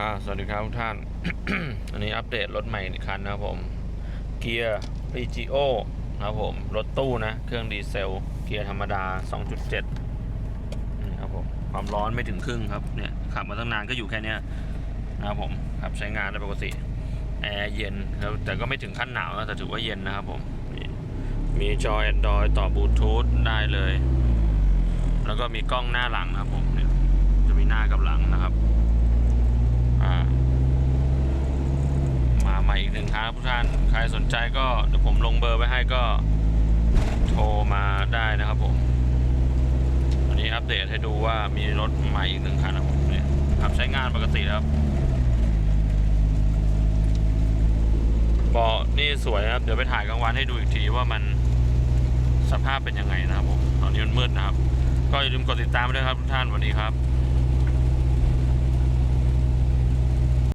อ่าสวัสดีครับทุกท่าน อันนี้อัปเดตรถใหม่อีกคันนะครับผม เกียร์ PGO นะครับผม รถตู้นะ เครื่องดีเซล เกียร์ธรรมดา 2.7 นี่ครับผม ความร้อนไม่ถึงครึ่งครับ เนี่ย ขับมาตั้งนานก็อยู่แค่นี้นะครับผม ขับใช้งานได้ปกติ แอร์เย็นแล้วแต่ก็ไม่ถึงขั้นหนาวนะแต่ถือว่าเย็นนะครับผม มีจอ Android ต่อบลูทูธได้เลย แล้วก็มีกล้องหน้าหลังนะครับผม จะมีหน้ากับหลังนะครับ อ่า มาใหนึ่งครั้งครับทุกท่านใครสนใจก็เดี๋ยวผมลงเบอร์ไว้ให้ก็โทรมาได้นะครับผมวันนี้อัปเดตให้ดูว่ามีรถใหม่อีกหนึ่งคันนะครับผมเนี่ยขับใช้งานปกติครับเบาะนี่สวยนะครับ เดี๋ยวไปถ่ายกลางวันให้ดูอีกทีว่ามันสภาพเป็นยังไงนะครับผมตอนนี้มันมืดนะครับ ก็อย่าลืมกดติดตามไว้ด้วยครับทุกท่านวัสดีครับ